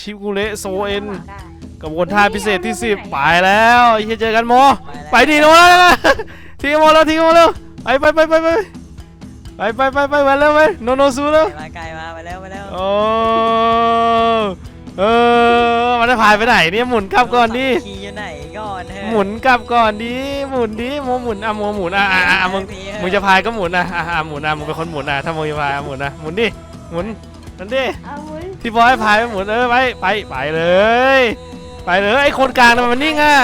ชิกุเระโซเอ็นกระบวนท่าพิเศษที่สิบไปแล้วไอ้เหี้ยเจอกันโมไปดิโมแล้วนะทิ้งโมแล้วทิ้งโมแล้วไปไปไปไปไปไปไปไปไปไปแล้วไปโนโนซูแล้วมาไกลมาไปแล้วไปแล้วโอ้เออมันจะพายไปไหนเนี่ยหมุนกลับก่อนดิขี่อยู่ไหนก่อนเถอะหมุนกลับก่อนดิหมุนดิโมหมุนอะโมหมุนอะอะอะอะมึงมึงจะพายก็หมุนอะอะอะหมุนอะมึงเป็นคนหมุนอะถ้ามึงจะพายอะหมุนอะหมุนดิหมุนนั่นดิเอาวุ้ย ที่บอยพายไปหมุนเออไปไปไปเลย ไปเลยไอ้คนกลางน่ะมันนิ่งอะ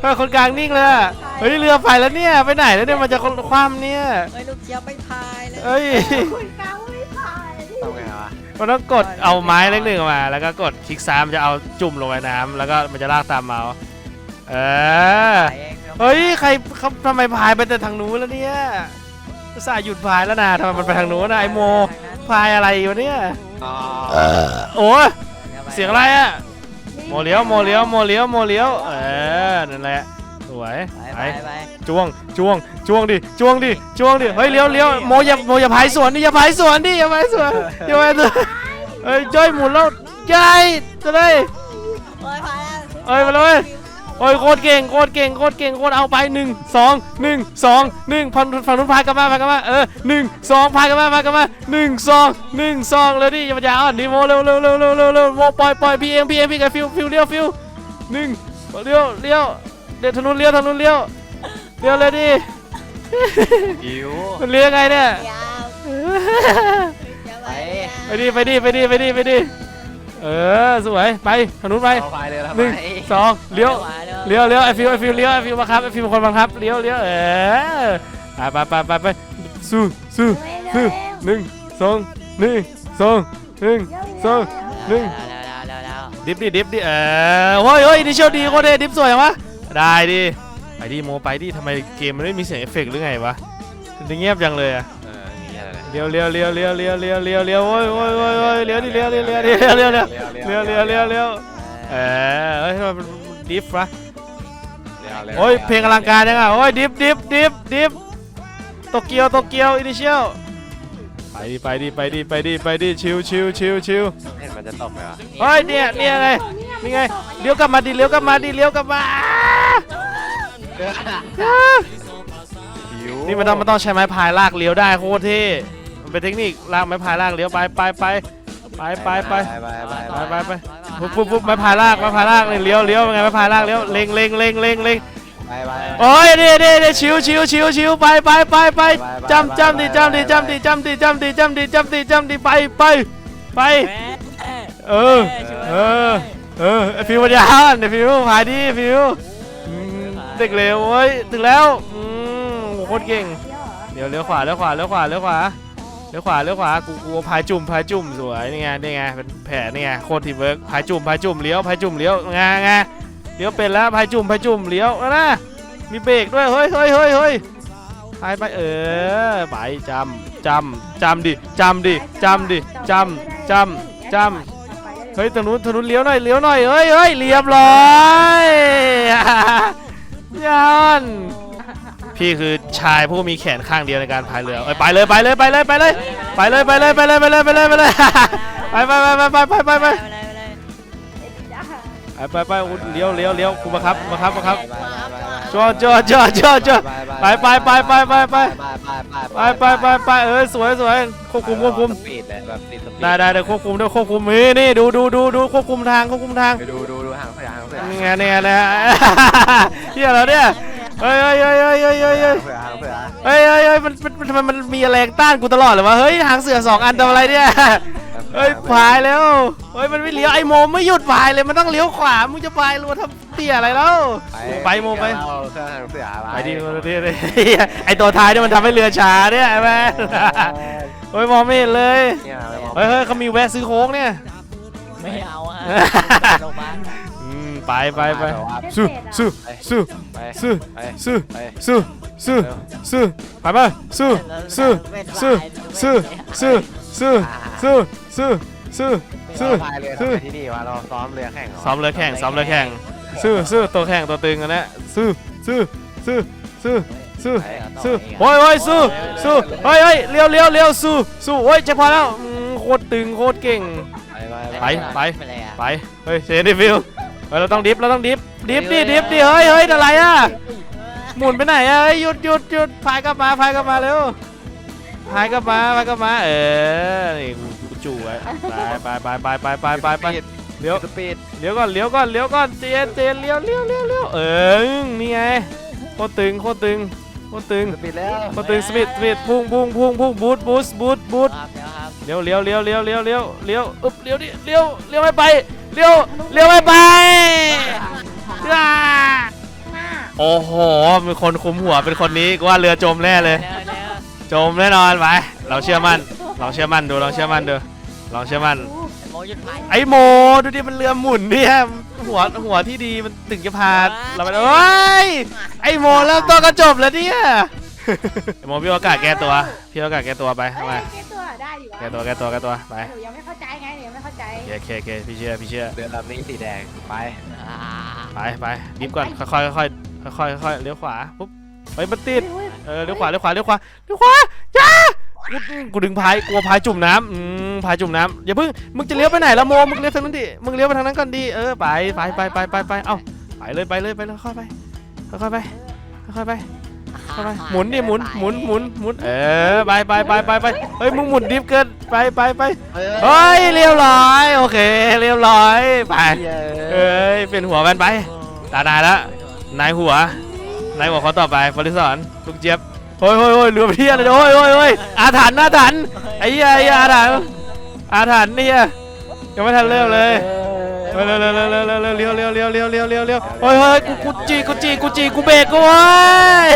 ทำไมคนกลางนิ่งเลยอะเฮ้ยเรือไปแล้วเนี่ยไปไหนแล้วเนี่ยมันจะคว่ำเนี่ย เฮ้ยลูกเจี๊ยบไม่พายเลยเอ้ยคุณกลางไม่ผ่านทำไงวะมันต้องกดเอาไม้เล็กหนึ่งออกมา แล้วก็กดคลิกซ้ายมันจะเอาจุ่มลงไปน้ำแล้วก็มันจะลากตามเมาส์เออไปเองดี๋วเฮ้ยใครเขาทำไมพายไปแต่ทางนู้นแล้วเนี่ยอุตส่าห์หยุดพายแล้วนะทำไมมันไปทางนู้นนะไอโม พายอะไรอยู่เนี่ย อ๋อโอ้ยเสียงอะไรอะโมเลี้ยวโมเลี้ยวโมเลี้ยวโมเลี้ยวเออนั่นแหละสวยไปไปไปไปจ้วงจ้วงจ้วงดิจ้วงดิจ้วงดิเฮ้ยเลี้ยวเลี้ยวโมอย่าโมอย่าพายสวนดิอย่าพายสวนดิอย่าพายสวนอย่าพายสวนเฮ้ยจ้อยหมุนแล้วยายจะได้เฮ้ยพายแล้วเอ้ยมาเลย โอ้ยโคตรเก่งโคตรเก่งโคตรเก่งโคตรเอาไปหนึ่งสองหนึ่งสองหนึ่งฝั่งฝั่งนู้นพายกลับมาพายกลับมาเออหนึ่งสองพายกลับมาพายกลับมาหนึ่งสองหนึ่งสองเลยดิอย่ามาอย่าอ่อนดิโมเร็วเร็วเร็วเร็วเร็วเร็วโมปล่อยปล่อยพี่เอ็มพี่เอ็มพี่กับฟิวฟิวเลี้ยวฟิวหนึ่งเลี้ยวเลี้ยวเดี๋ยวทางนู้นเลี้ยวทางนู้นเลี้ยวเลี้ยวเลยดิหิวมันเลี้ยวยังไงเนี่ยยาวอย่าไปไปดิไปดิไปดิไปดิไปดิเออสวยไปทางนู้นไปเอาไปเลยทำหนึ่งไมสองเลี้ยวขวา เลี้ยวเลี้ยวไอฟิวไอฟิวเลี้ยวไอฟิวบังคับไอฟิวเป็นคนบังคับเลี้ยวเลี้ยวเออไปไปไปไปไปสู้สู้สู้หนึ่งสองหนึ่งสองหนึ่งสองหนึ่งแล้วแล้วแล้วแล้วดิฟดิดิฟดิเออเฮ้ยเฮ้ยดิเชียวดีโคตรเดดิฟสวยจังวะได้ดิไปดิโมไปดิทำไมเกมมันไม่มีเสียงเอฟเฟกต์หรือไงวะถึงเงียบจังเลยอะเออมีอะไรนะเลี้ยวเลี้ยวเลี้ยวเลี้ยวเลี้ยวเลี้ยวเลี้ยวเลี้ยวโอ้ยโอ้ยโอ้ยโอ้ยเลี้ยวดิเลี้ยวเลี้ยวเลี้ยวเลี้ยวเลี้ยวเลี้ยวเลี้ยวเลี้ยวเลี้ยวเลี้ยวเออเฮ้ยทำไมมันดิฟวะ โอ้ยเพลงอลังการยังอะโอ้ยดิฟดิฟดิฟดิฟโตเกียวโตเกียวอินิเชียลไปดิไปดิไปดิไปดิไปดิชิวชิวชิวชิวเห็นมันจะตกไหมวะเฮ้ยเนี่ยเนี่ยไงนี่ไงเลี้ยวกลับมาดิเลี้ยวกลับมาดิเลี้ยวกลับมาอ้าหิวนี่มันต้องมันต้องใช้ไม้พายลากเลี้ยวได้โคตรเท่มันเป็นเทคนิคลากไม้พายลากเลี้ยวไปไปไปไปไปไปไปไปไปไปไปไปปุ๊บปุ๊บปุ๊บไม้พายลากไม้พายลากเลยเลี้ยวเลี้ยวเป็นไงไม้พายลากเลี้ยวเล็งเล็งเล็งเล็งเล็งไปไป โอ้ยเดี๋ยวเดี๋ยวเดี๋ยวชิวชิวชิวชิวไปไปไปไปจำจำดิจำดิจำดิจำดิจำดิจำดิจำดิจำดิไปไปไปเออ เออ เออไอ้ฟิวมันยานไอ้ฟิวพายดิฟิวอืมเด็กเลวเว้ยถึงแล้วอืมโคตรเก่ง เดี๋ยวเลี้ยวขวาเลี้ยวขวาเลี้ยวขวาเลี้ยวขวา เลี้ยวขวาเลี้ยวขวากูกูพายจุ่มพายจุ่มสวยนี่ไงนี่ไงเป็นแผลนี่ไงโคตรทีเวิร์กพายจุ่มพายจุ่มเลี้ยวพายจุ่มเลี้ยวงาไงเลี้ยวเป็นแล้วพายจุ่มพายจุ่มเลี้ยวแล้วนะมีเบรกด้วยเฮ้ยเฮ้ยเฮ้ยเฮ้ยไปไปเออไปจำจำจำดิจำดิจำดิจำจำจำเฮ้ยทางนู้นทางนู้นเลี้ยวหน่อยเลี้ยวหน่อยเฮ้ยเฮ้ยเรียบร้อยยัน พี่คือชายผู้มีแขนข้างเดียวในการพายเรือเอ้ยไปเลยไปเลยไปเลยไปเลยไปเลยไปเลยไปเลยไปเลยไปเลยไปเลยไปไปไปไปไปไปไปไปไปไปอุ๊ยเลี้ยวเลี้ยวเลี้ยวกูบังคับบังคับบังคับจอดจอดจอดจอดจอดไปไปไปไปไปไปไปไปไปไปเออสวยสวยควบคุมควบคุมสปีดเลยแบบติดสปีดได้ได้ได้ควบคุมด้วยควบคุมนี่นี่ดูดูดูดูควบคุมทางควบคุมทางไปดูดูดูห่างเสือหางเสือนี่ไงนี่ไงนะเฮียแล้วเนี่ย เฮ้ยเฮ้ยเฮ้ยเฮ้ยเฮ้ยเฮ้ยเฮ้ยเสือหางเสือเฮ้ยเฮ้ยเฮ้ยมันมันทำไมมันมีแรงต้านกูตลอดเลยวะเฮ้ยหางเสือสองอันทำอะไรเนี่ยเฮ้ยพายแล้วเฮ้ยมันไม่เลี้ยวไอโมไม่หยุดพายเลยมันต้องเลี้ยวขวามึงจะพายรัวทำเตี้ยอะไรแล้วไปโมไปเอาเสือหางเสือไปดิไปดิไปดิไอตัวท้ายเนี่ยมันทำให้เรือช้าเนี่ยไอ้แม่โอ้ยมองไม่เห็นเลยเนี่ยไม่มองเฮ้ยเฮ้ยเขามีแวะซื้อโค้กเนี่ยไม่เอาฮะลงมาอืม ไปไปไปสู้สู้สู้ไปสู้ไปสู้ไปสู้สู้สู้ไปไปสู้สู้สู้สู้สู้สู้สู้สู้สู้สู้พายเรือสู้ที่นี่วะเราซ้อมเรือแข่งซ้อมเรือแข่งซ้อมเรือแข่งสู้สู้ตัวแข่งตัวตึงกันนะสู้สู้สู้สู้สู้สู้โอ้ยโอ้ยสู้สู้เฮ้ยเฮ้ยเลี้ยวเลี้ยวเลี้ยวสู้สู้โอ้ยจะพอแล้วอืมโคตรตึงโคตรเก่งไปไปไปไปไปไปเลยอะไปเฮ้ยเซนดิฟิวเเราต้องดิฟเราต้องดิฟดิฟดิดิฟดิเฮ้ยเฮ้ยอะไรอะหมุนไปไหนอะเฮ้ยหยุดหยุดหยุดพายกลับมาพายกลับมาเร็วพายกลับมาพายกลับมาเออนี่กูจู่ไว้ไปไปไปไปไปไปไปเลี้ยวสปีดเลี้ยวก่อนเลี้ยวก่อนเลี้ยวก่อนเจียนเจียนเลี้ยวเลี้ยวเลี้ยวเลี้ยวเออนี่ไงโคตรตึงโคตรตึงโคตรตึงสปีดแล้วโคตรตึงสปีดสปีดพุ่งพุ่งพุ่งพุ่งบูทบูทบูทบูทเลี้ยวเลี้ยวเลี้ยวเลี้ยวเลี้ยวเลี้ยวเลี้ยวอึบเลี้ยวดิเลี้ยวเลี้ยวไม่ไป เลี้ยวเลี้ยวไม่ไปอ่าหน้าโอ้โหเป็นคนคุมหัวเป็นคนนี้กูว่าเรือจมแน่เลยเร็วเร็วจมแน่นอนไปเราเชื่อมั่นเราเชื่อมั่นดูเราเชื่อมั่นดูเราเชื่อมั่นโมหยุดพายไอโมดูดิมันเรือหมุนเนี่ยหัวหัวที่ดีมันถึงจะพาเราไปได้เฮ้ยไอโมเริ่มต้นก็จบแล้วเนี่ยไอโมพี่โอกาสแก้ตัวพี่โอกาสแก้ตัวไปเอ้ยมาแก้ตัวได้อยู่วะแก้ตัวแก้ตัวแก้ตัวไปหนูยังไม่เข้าใจไงหนู โอเคโอเคพี่เชื่อพี่เชื่อเรือลำนี้สีแดงไปอ่าไปไปดิฟก่อนค่อยค่อยค่อยค่อยค่อยๆเลี้ยวขวาปุ๊บเฮ้ยมันติดอุ้ยเออเลี้ยวขวาเลี้ยวขวาเลี้ยวขวาเลี้ยวขวาจ้ากูกูดึงพายกลัวพายจุ่มน้ำอืมพายจุ่มน้ำอย่าเพิ่งมึงจะเลี้ยวไปไหนละโมมึงเลี้ยวทางนั้นดิมึงเลี้ยวไปทางนั้นก่อนดิเออไปไปไปไปไปไปเอ้าไปเลยไปเลยไปเลยค่อยไปค่อยๆไปค่อยๆไป ค่อยๆไปหมุนดิหมุนหมุนหมุนหมุนเออไปไปไปไปไปเฮ้ยมึงหมุนดิฟเกินไปไปไปเฮ้ยเรียบร้อยโอเคเรียบร้อยไปเอ้ยเปลี่ยนหัวมันไปตาได้แล้วนายหัวนายหัวเขาต่อไปฟอริสอนลูกเจี๊ยบโอ้ยโอ้ยโอ้ยเรือเพี้ยเลยโอ้ยโอ้ยโอ้ยอาถรรพ์อาถรรพ์ไอ้เหี้ยไอ้เหี้ยอาถรรพ์อาถรรพ์เนี่ยยังไม่ทันเริ่มเลย เร็วเร็วเร็วเร็วเร็วเร็วเร็วเร็วเร็วเร็วเร็วเร็วเร็วเร็วโอ้ยเฮ้ยกูกูจีกูจีกูจีกูเบรกกูเว้ย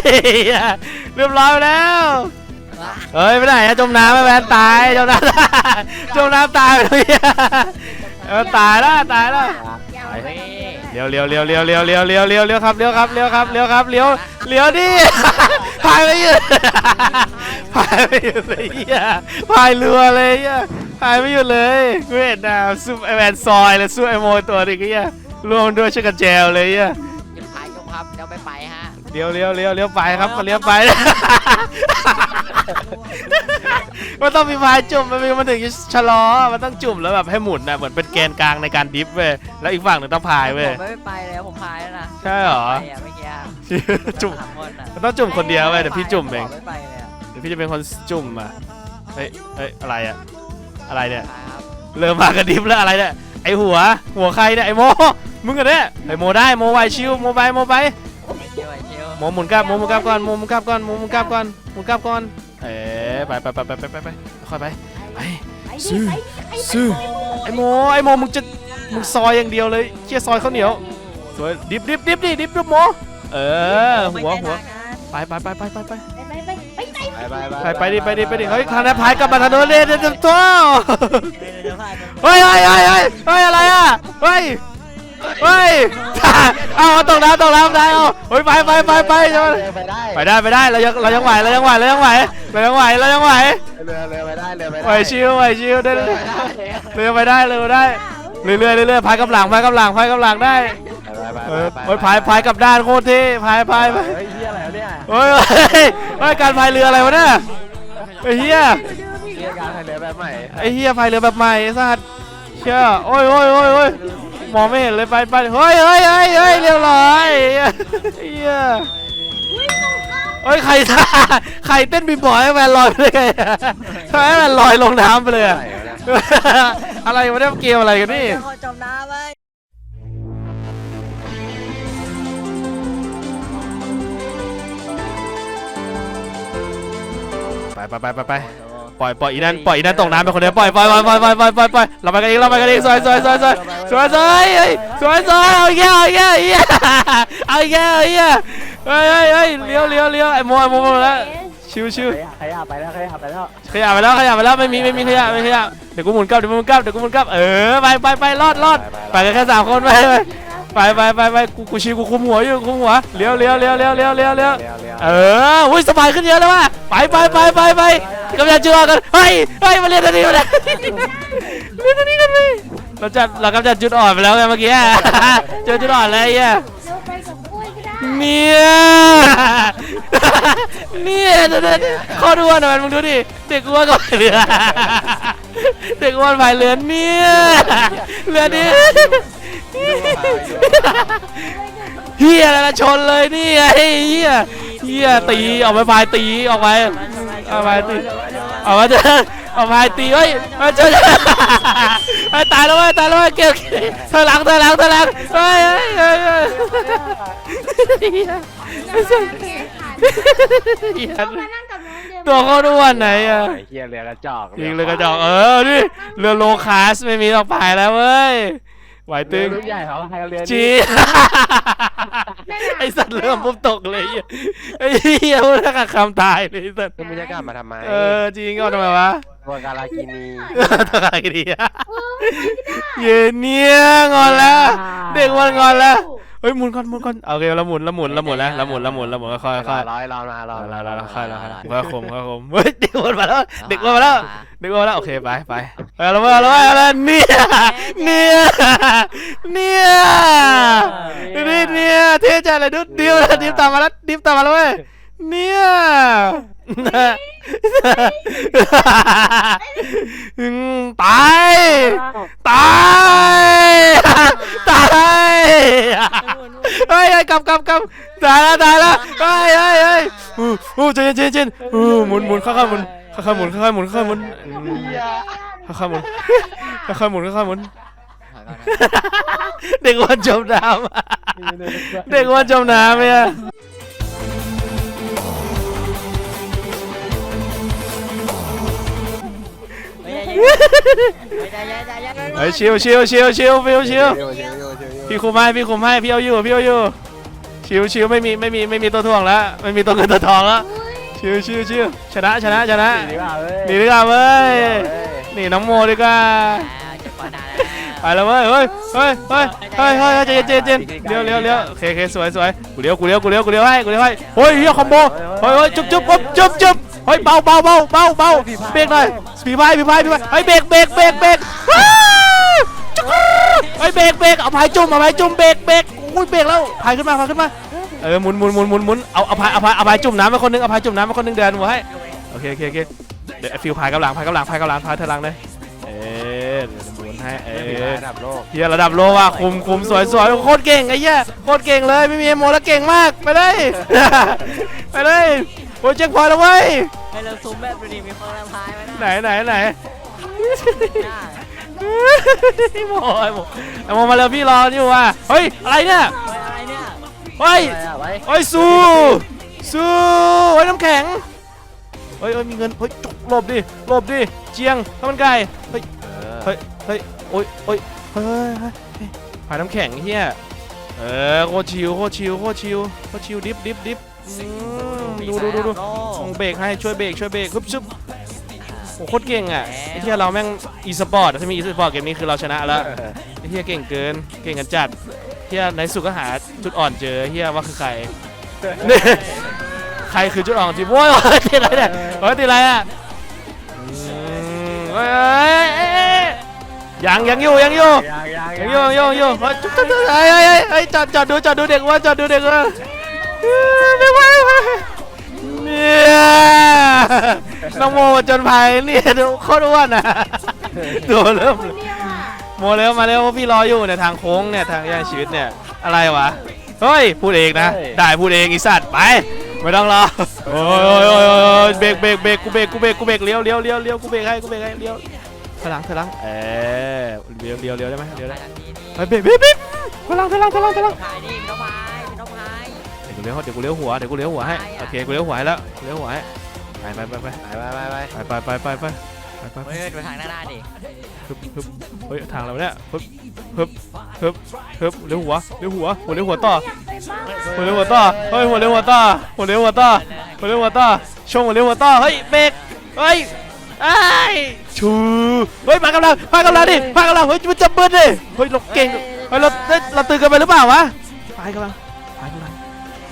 เรียบร้อยแล้วเฮ้ยไปไหนอะจมน้ำไปแมนตายจมน้ำจมน้ำตายไปเลยเออตายแล้วตายแล้วเลี้ยวเลี้ยวเลี้ยวเลี้ยวเลี้ยวเลี้ยวเลี้ยวเลี้ยวเลี้ยวครับเลี้ยวครับเลี้ยวครับเลี้ยวครับเลี้ยวเลี้ยวดิพายไม่หยุดพายไม่หยุดเลยเหี้ยพายเรือเลยเหี้ยพายไม่หยุดเลยกูเห็นนะซุปไอแวนซอยเลยซุปไอโมตัวนี้ก็เหี้ยรวมด้วยช่วยกันแจวเลยเหี้ยหยุดพายจงครับเดี๋ยวไปไปฮะเลี้ยวเลี้ยวเลี้ยวเลี้ยวไปครับมาเลี้ยวไป มันต้องมีพายจุ่มมันมีมันถึงจะชะลอ มันต้องจุ่มแล้วแบบให้หมุนนะเหมือนเป็นแกนกลางในการดิฟเว้ยแล้วอีกฝั่งหนึ่งต้องพายเว้ยผมไม่ไปแล้วผมพายแล้วนะใช่เหรอไปอะเมื่อกี้จุ่มสามคนอะมันต้องจุ่มคนเดียวเว้ยเดี๋ยวพี่จุ่มเอง ไม่ไปเลยอะเดี๋ยวพี่จะเป็นคนจุ่มอะเฮ้ยเฮ้ยอะไรอะ อะไรเนี่ย ครับเริ่มมากระดิบแล้วอะไรเนี่ย ไอหัว หัวใครเนี่ยไอโม มึงกันเนี่ยไอโมได้โมไวชิวโมไปโมไปไปเที่ยวไปเที่ยวโมหมุนกลับโมหมุนกลับก่อนโมหมุนกลับก่อนโมหมุนกลับก่อนหมุนกลับก่อน เอ๋ไปไปไปไปไปไปไปค่อยไปไปไปซื้ดิอไปไปซื้อไอโมไอโมมึงจะมึงซอยอย่างเดียวเลยเชี่ยซอยข้าวเหนียวสวยดิบดิบดิบดิดิบดิบโมเออหัวหัวไปไปไปไปไปไปไปไปไป ไปไปไปไปไปไปดิไปดิไปดิเฮ้ยทางนั้นพายกลับมาทางโน้นเลยเดี๋ยวจะโต้เดี๋ยวพายไปเฮ้ยเฮ้ยเฮ้ยเฮ้ยเฮ้ยอะไรอะเฮ้ยเฮ้ยเอาตกน้ำตกน้ำได้เอาเฮ้ยไปไปไปไปไปได้ไปได้ไปได้เรายังเรายังไหวเรายังไหวเรายังไหวเรายังไหวเรายังไหวเรือเรือไปได้เรือไปไหวได้ชิวไหวชิวได้เลยเรือไปได้เรือไปได้เรือไปได้เรื่อยๆเรื่อยๆพายกับหลังพายกับหลังพายกับหลังได้ไปไปเออโอ้ยพายพายกับด้านโคตรเท่พายพายไปเฮ้ย เฮียอะไรเนี่ยเฮ้ยเฮ้ยเฮ้ยการพายเรืออะไรวะเนี่ยไอ้เหี้ยเรียกการเรือแบบใหม่ไอ้เฮียพายเรือแบบใหม่ไอ้สัตว์เชื่อโอ้ยโอ้ยโอ้ยโอ้ยมองไม่เห็นเลยไปไปเฮ้ยเฮ้ยเฮ้ยเฮ้ยเรียบร้อยไอ้เฮียเฮ้ยใครท่าใครเต้นบีบอยให้แมนลอยไปเลยไงทำไมแมนลอยลงน้ำไปเลยอะใส่เนี่ยอะไรวะเนี่ยเกมอะไรกันนี่ เดี๋ยวเขาจมน้ำไป ไปไปไปไปปล่อยปล่อยอีนั่นปล่อยอีนั่นตกน้ำไปคนเดียวปล่อยปล่อยปล่อยปล่อยปล่อยปล่อยปล่อยเราไปกันอีกเราไปกันเองสวยสวยสวยสวยสวยสวยสวยสวยเอาเงี้ยเอาเงี้ยเอาเงี้ยเอาเงี้ยเฮ้ยเฮ้ยเฮ้ยเลี้ยวเลี้ยวเลี้ยวไอ้โมไอ้โมแล้วชิวชิวขยับไปแล้วขยับไปแล้วขยับไปแล้วขยับไปแล้วไม่มีไม่มีขยับไม่ขยัเดี๋ยวกูหมุนกลับเดี๋ยวกูหมุนกลับเดี๋ยวกูหมุนกลับเออไปไปไปรอดรอดไปกันแค่สามคนไป ไปไปไปไปไปกูกูชิวกูคุมหัวอยู่คุมหัวเลี้ยวเลี้ยวเลี้ยวเลี้ยวเลี้ยวเลี้ยวเลี้ยวเรือเรือเอออุ้ยสบายขึ้นเยอะแล้วว่ะไปไปไปไปไปกำลังจะกันเฮ้ยเฮ้ยมาเรียนตัวนี้มาเลยเรียนตัวนี้กันเลยเราจะเรากำจัดจุดอ่อนไปแล้วไงเมื่อกี้เจอจุดอ่อนเลยไอะเราไปกับกล้วยก็ได้เนี่ยเนี่ยเดี๋ยวเดี๋ยวขอดูหน่อยมึงดูดิเด็กอ้วนกับเรือเด็กอ้วนพายเรือเนี่ยเรือนี้ เฮียอะไรละชนเลยนี่ไอ้เฮียเฮียตีออกไปพายตีออกไปเอาไปตีเอาไปเจอเอาพายตีเฮ้ยมาเจอไอ้ตายแล้วเว้ตายแล้วเว้เกี่ยวเธอหลังเธอหลังเธอหลังเฮ้ยเฮ้ยเฮ้ยเฮ้ยเฮียตีนั่งกับน้องเดมตัวเขาด้วนไหนอะเฮียเรือกระจอกยิงเรือกระจอกเออนี่เรือโลคาสไม่มีออกไปแล้วเว้ย ไหวตึตึงงรุ่นใหญ่เขาให้เรือจีไอสัตว์เริ่มปุ๊บตกเลยไอ้เหี้ยพูดแล้วกับคำตายเลยไอ้สัตว์ขึ้นบรรยากาศมาทำไมเออจริงก็ทำไมวะตัวการากินีทำอะไรดีอะเย็นเนี่ยงอนแล้ว เด็กวันงอนแล้วเฮ้ยหมุนก่อนหมุนก่อนโอเคละหมุนละหมุนละหมุนแล้วละหมุนละหมุนละหมุนค่อยๆค่อยๆร้อยรอนมารอเราเราเราค่อยเราค่อยค่อยคมค่อยคมเฮ้ยเด็กวนมาแล้วเด็กวนมาแล้วเด็กวนมาแล้วโอเคไปไปไปแล้วมาแล้วมาแล้วเนี่ยเนี่ยเนี่ยนี่เนี่ยเท่จังเลยดุดดิวดิวตามมาแล้วดิวตามมาแล้วเว้ยเนี่ย อืมตายตายตายเฮ้ยเฮ้ยกลับกลับกลับตายแล้วตายแล้วเฮ้ยเฮ้ยเฮ้ยอู้อู้ใจนใจนใจนอู้หมุนหมุนค่อยๆหมุนค่อยๆหมุนค่อยๆหมุนค่อยๆหมุนค่อยๆหมุนค่อยๆหมุนค่อยๆหมุนเด็กวันจมน้ำเด็กวันจมน้ำเนี่ย เฮ้ยชิวชิวชิวชิวชิวชิวพี่คุมให้พี่คุมให้พี่เอาอยู่พี่เอาอยู่ชิวชิวไม่มีไม่มีไม่มีตัวถ่วงแล้วไม่มีตัวเงินตัวทองแล้วชิวชิวชิวชนะชนะชนะดีกว่าเว้ยหนีดีกว่าเว้ยหนีน้องโมดีกว่าเจ็บปวดนานไปแล้วเว้ยเฮ้ยเฮ้ยเฮ้ยเฮ้ยเฮ้ยใจเย็นใจเย็นใจเย็นเลี้ยวเลี้ยวเลี้ยวเคเคสวยสวยกูเลี้ยวกูเลี้ยวกูเลี้ยวกูเลี้ยวให้กูเลี้ยวให้เฮ้ยเฮียคอมโบเฮ้ยเฮ้ยจุ๊บจุ๊บจุ๊บจุ๊บ เฮ้ยเบาเบาเบาเบาเบาเบรกหน่อยผีพายผีพายผีพายเฮ้ยเบรกเบรกเบรกเบรกว้าวจุ๊บเฮ้ยเบรกเบรกเอาพายจุ่มเอาพายจุ่มเบรกเบรกอุ้ยเบรกแล้วพายขึ้นมาพายขึ้นมาเออหมุนหมุนหมุนหมุนหมุนเอาเอาพายเอาพายเอาพายจุ่มน้ำไปคนนึงเอาพายจุ่มน้ำไปคนนึงเดินหัวให้โอเคโอเคโอเคเดี๋ยวฟิวพายกำลังพายกำลังพายกำลังพายเธอลังเลยเออเดี๋ยวหมุนให้เอเออระดับโลกเฮียระดับโลกว่ะคุมคุมสวยสวยโคตรเก่งไอ้เหี้ยโคตรเก่งเลยไม่มีโมแล้วเก่งมากไปเลยไปเลยโอ้ยเจ็คพอยต์แล้วเว้ยให้เราซูมแบบดูดิมีคนละพายไหมไหนไหนไหนโมไอ้โมไอ้โมมาเร็วพี่รออยู่ว่ะเฮ้ยอะไรเนี่ยอะไรเนี่ยเฮ้ยไปอะไปเฮ้ยสู้สู้เฮ้ยน้ำแข็งเฮ้ยเฮ้ยมีเงินเฮ้ยจุกหลบดิหลบดิเจียงข้าวมันไก่เฮ้ยเฮ้ยเฮ้ยโอ้ยโอ้ยเฮ้ยเฮ้ยเฮ้ยเฮ้ยผ่านน้ำแข็งเฮียเออโคตรชิวโคตรชิวโคตรชิวโคตรชิวดิฟดิฟดิฟอืม ดูดูดูดูส่งเบรกให้ช่วยเบรกช่วยเบรกฮึบซึบโอ้โคตรเก่งอะไอ้เฮียเราแม่งอีสปอร์ตถ้ามีอีสปอร์ตเกมนี้คือเราชนะแล้วไอ้เฮียเก่งเกินเก่งกันจัดเฮียในสุดก็หาจุดอ่อนเจอเฮียว่าคือใครเนี่ยใครคือจุดอ่อนของทีมโอ้ยโอ้ยติดอะไรเนี่ยโอ้ยติดอะไรอะอืมเฮ้ยเฮ้ยเฮ้ยเฮ้ยยังยังอยู่ยังอยู่ยังยังยังอยู่ยังอยู่ยังอยู่เฮ้ยจุ๊บจุ๊บจุ๊บเฮ้ยเฮ้ยเฮ้ยเฮ้ยจอดจอดดูจอดดูเด็กว่าจอดดูเด็กว่า ไม่ไหวเนี่ยน้องโมจนภัยเนี่ยดูโคตรอ้วนอะตัวเริ่มเดียโมเร็วมาเร็วพี่รออยู่เนี่ยทางโค้งเนี่ยทางแย่งชีวิตเนี่ยอะไรวะเฮ้ยพูดเองนะ ได้พูดเองอีสัตว์ไปไม่ต้องรอโอ้ยโอ้ยโอ้ยเบรกเบรกเบรกกูเบรกกูเบรกกูเบรกเลี้ยวเลี้ยวเลี้ยวเลี้ยวกูเบรกให้กูเบรกให้เลี้ยวถลังถลังเออเลี้ยวเลี้ยวเลี้ยวได้ไหมเลี้ยวได้เฮ้ยเบ๊บเบ๊บเบ๊บพลังพลังพลังพลัง เดี๋ยวกูเลี้ยวเดี๋ยวกูเลี้ยวหัวเดี๋ยวกูเลี้ยวหัวให้โอเคกูเลี้ยวหัวให้แล้วกูเลี้ยวหัวให้ไปไปไปไปไปไปไปไปไปไปไปไปไปไปไปเฮ้ยดูทางหน้าหน้าดิฮึบฮึบเฮ้ยทางเราเนี่ยฮึบฮึบฮึบฮึบเลี้ยวหัวเลี้ยวหัวหัวเลี้ยวหัวต่อไปบ้างหัวเลี้ยวหัวต่อเฮ้ยหัวเลี้ยวหัวต่อหัวเลี้ยวหัวต่อหัวเลี้ยวหัวต่อชงหัวเลี้ยวหัวต่อเฮ้ยเบรกเฮ้ยไอ้ชูเฮ้ยมากำลังมากำลังดิมากำลังเฮ้ยมันจะเบิ้ลดิเฮ้ยเราเก่งเฮ้ยเราเราตื่นกันไปหรือเปล่าวะไปกำลังไปกำลัง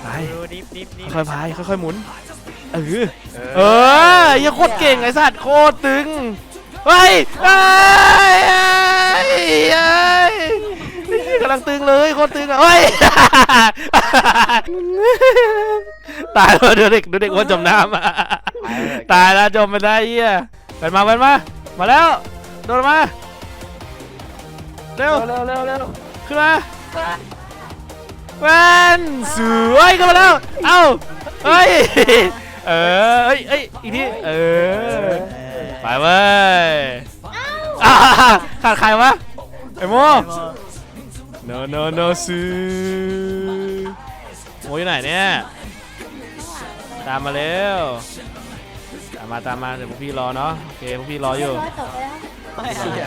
ไปดูดิฟดิฟดิฟค่อยๆพายค่อยๆหมุนเออเออยังโคตรเก่งไอ้สัตว์โคตรตึงเฮ้ยเฮ้ยเฮ้ยเฮ้ยนี่กำลังตั้งตึงเลยโคตรตึงอะเฮ้ยตายแล้วเดี๋ยวเด็กเดี๋ยวเด็กอ้วนจมน้ำตายแล้วจมไปได้เหี้ยเป็นมาเป็นมามาแล้วโดดมาเร็วเร็วเร็วเร็วขึ้นมา แวนสวยเข้ามาแล้ว เอ้าเฮ้ย เออเอ้ยเอ้ยอีกทีเออ ไปเว้ยอ่าขาดใครวะไอ้โม no no no ซื้อโมอยู่ไหนเนี่ย ตามมาเร็ว ตามมาตามมาเดี๋ยวพวกพี่รอเนาะ โอเคพวกพี่รออยู่ตกไปแล้ว ไม่เลย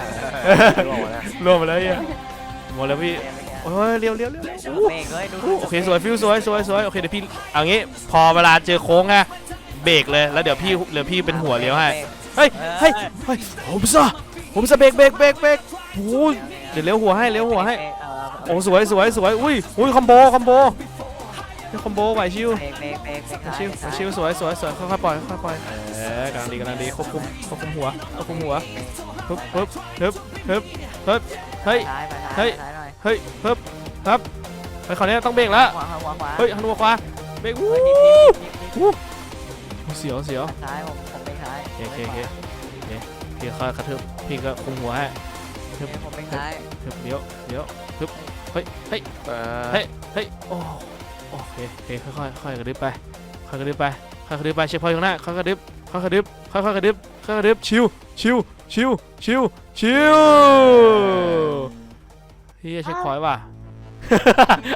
เอา รวงมาแล้วรวมไปแล้วเฮียหมดแล้วพี่ โอ้ยเร็วเร็วเร็วเร็วอู้เบรกเลยดูอู้โอเคสวยฟิวสวยสวยสวยโอเคเดี๋ยวพี่เอางี้พอเวลาเจอโค้งอะเบรกเลยแล้วเดี๋ยวพี่เดี๋ยวพี่เป็นหัวเลี้ยวให้เฮ้ยเฮ้ยเฮ้ยผมซะผมซะเบรกเบรกเบรกเบรกโอ้ยเดี๋ยวเลี้ยวหัวให้เลี้ยวหัวให้โอ้สวยสวยสวยอุ้ยอุ้ยคอมโบคอมโบนี่คอมโบไหวชิวเบรกเบรกเบรกเบรกไหวชิวไหวชิวสวยสวยสวยค่อยๆปล่อยค่อยๆปล่อยเออกำลังดีกำลังดีควบคุมควบคุมหัวควบคุมหัวปึ๊บปึ๊บปึ๊บปึ๊บปึ๊บเฮ้ยซ้ายไป เฮ้ซ้ายยซ้ายหน่อยเฮ้ยปึ๊บครับไปคราวนี้ต้องเบรกแล้วขวาขวาขวาเฮ้ยหันหัวขวาเบรกวู้เฮ้ยนิดนิดนิดนิดวู้เสียวเสียวซ้ายผมผมไปซ้ายโอเคโอเคโอเคพี่ก็กระทืบพี่ก็คุมหัวให้ผมไปซ้ายทึบเดี๋ยวเดี๋ยวทึบเฮ้ยเฮ้ยเออเฮ้ยเฮ้ยโอ้โอเคโอเคค่อยๆค่อยๆกระดึบไปค่อยๆกระดึบไปค่อยๆกระดึบไปเช็คพอยต์ข้างหน้าค่อยๆกระดึบค่อยๆกระดึบค่อยๆกระดึบค่อยๆกระดึบชิวชิวชิวชิวชิว เฮียเช็คพอยต์ว่ะ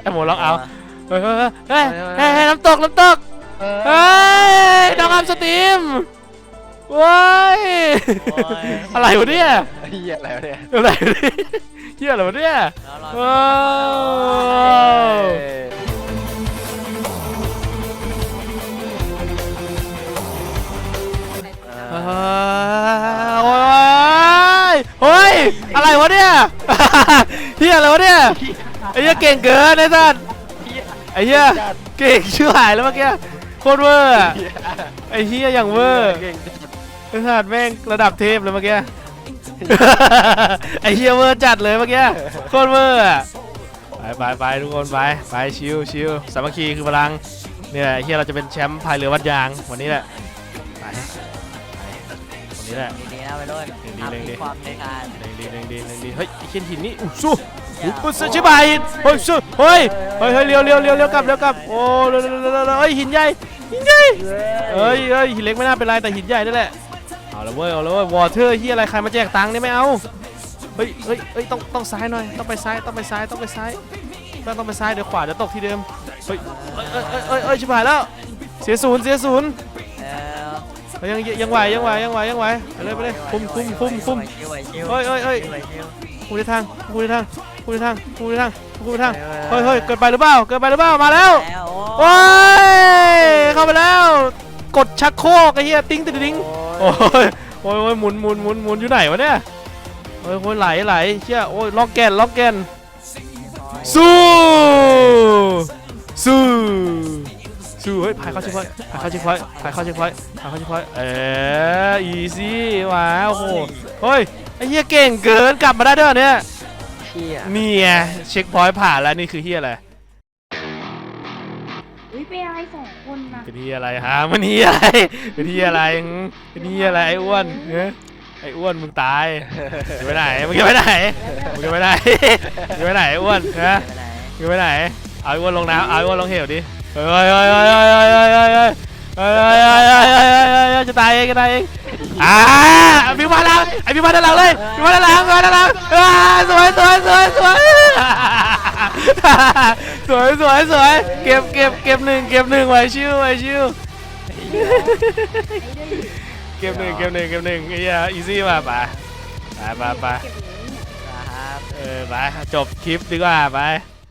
ไอหมูลองเอาเฮ้ยเฮ้ยเฮ้ยเฮ้ยเฮ้ยน้ำตกน้ำตกเฮ้ยน้องอัมสตรีมว้ายอะไรวะเนี่ยเหี้ยอะไรวะเนี่ยอะไรวะเนี่ยเฮียอะไรวะเนี่ยแล้วรอว้าวเอ้ยอ่าโอ้ยโอ้ยอะไรวะเนี่ยเฮียอะไรวะเนี่ยไอ้เฮียเก่งเกินไอ้สัสไอ้เฮียเก่งชื่อหายแล้วเมื่อกี้โคตรเวอร์อะไอ้เฮียอย่างเวอร์เก่งไอ้สัสแม่งระดับเทพเลยเมื่อกี้ไอ้เฮียเวอร์จัดเลยเมื่อกี้โคตรเวอร์อะไปไปไปทุกคนไปไปชิวชิวสามัคคีคือพลังเนี่ยไอ้เฮียเราจะเป็นแชมป์พายเรือวัดยางวันนี้แหละไปวันนี้แหละดีๆนะไปด้วยดีๆทำดีมีๆความในการหนึ่งดีหนึ่งดีหนึ่งดีเฮ้ยไอ้เขียนหินนี่อู้สู้ อู้ปุ๊บชิบายหินเฮ้ยสู้เฮ้ยเฮ้ยเฮ้ยเลี้ยวเลี้ยวเลี้ยวเลี้ยวกลับเลี้ยวกลับโอ้เร็วเร็วเร็วเร็วเร็วเฮ้ยหินใหญ่หินใหญ่เฮ้ยเฮ้ยหินเล็กไม่น่าเป็นไรแต่หินใหญ่นั่นแหละเอาละเว้ยเอาละเว้ยวอเทอร์เฮียอะไรใครมาแจกตังค์เนี่ยไม่เอาเฮ้ยเฮ้ยเฮ้ยต้องต้องซ้ายหน่อยต้องไปซ้ายต้องไปซ้ายต้องไปซ้ายต้องต้องไปซ้ายเดี๋ยวขวาเดี๋ยวตกที่เดิมเฮ้ยเอ้ยเอ้ยเอ้ยเอ้ยเอ้ยชิบหายแล้วเสียศูนย์เสียศูนย์เออเฮ้ยยังยังไหวยังไหวยังไหวยังไหวไปเลยไปเลยคุมคุมคุมคุมชิวไหวชิวเฮ้ยเฮ้ยเฮ้ย ชิวไหวชิวกูในทางกูในทางกูในทางกูในทางกูในทางเฮ้ยเฮ้ยเกินไปหรือเปล่าเกินไปหรือเปล่ามาแล้วแล้วโอ้ยเข้าไปแล้ว กดชักโครกไอ้เหี้ยติ้งติ้งติ้งโอ้ยโอ้ยโอ้ยหมุนหมุนหมุนหมุนอยู่ไหนวะเนี่ยโอ้ยโอ้ยไหลไหลเชี่ยโอ้ยล็อกแกนล็อกแกนสู้สู้สู้เฮ้ยพายเข้าเช็คพอยต์พายเข้าเช็คพอยต์พายเข้าเช็คพอยต์พายเข้าเช็คพอยต์เอออีซี่ว้าวโอ้โหเฮ้ยไอ้ เหี้ยเก่งเกินกลับมาได้ด้วยเหรอเนี่ยเชี่ยนี่ไงเช็คพอยต์ผ่านแล้วนี่คือเฮียอะไรอุ้ยเป็นอะไรสองคนนะเป็นเฮียอะไรฮะมันเฮียอะไรเป็นเฮียอะไรหืมเป็นเฮียอะไรไอ้อ้วนเฮ้ยไอ้อ้วนมึงตายจะไปไหนมึงจะไปไหนมึงจะไปไหนมึงจะไปไหนไอ้อ้วนฮะไปไหนมึงจะไปไหน เอาไอ้อ้วนลงน้ำเอาไอ้อ้วนลงเหวดิ เฮ้ยเฮ้ยเฮ้ยเฮ้ยเฮ้ยเฮ้ย เอ้ยเอ้ยเอ้ยเอ้ยเออจะตายเองจะตายเองอ่าพี่มาแล้วไอพี่มาด้าล้วเลยพี่มาด้านหลังมาด้าล้วอ่าสวยสวยสวยสวยสวยสวยสวยเก็บเก็บเก็บหนึ่งเก็บหนึ่งไว้ชิวไว้ชิวเก็บหนึ่งเก็บหนึ่งเก็บหนึ่งไอ้เหี้อีซี่มาป่ะไปไปะปครัเออไปจบคลิปดีกว่าไป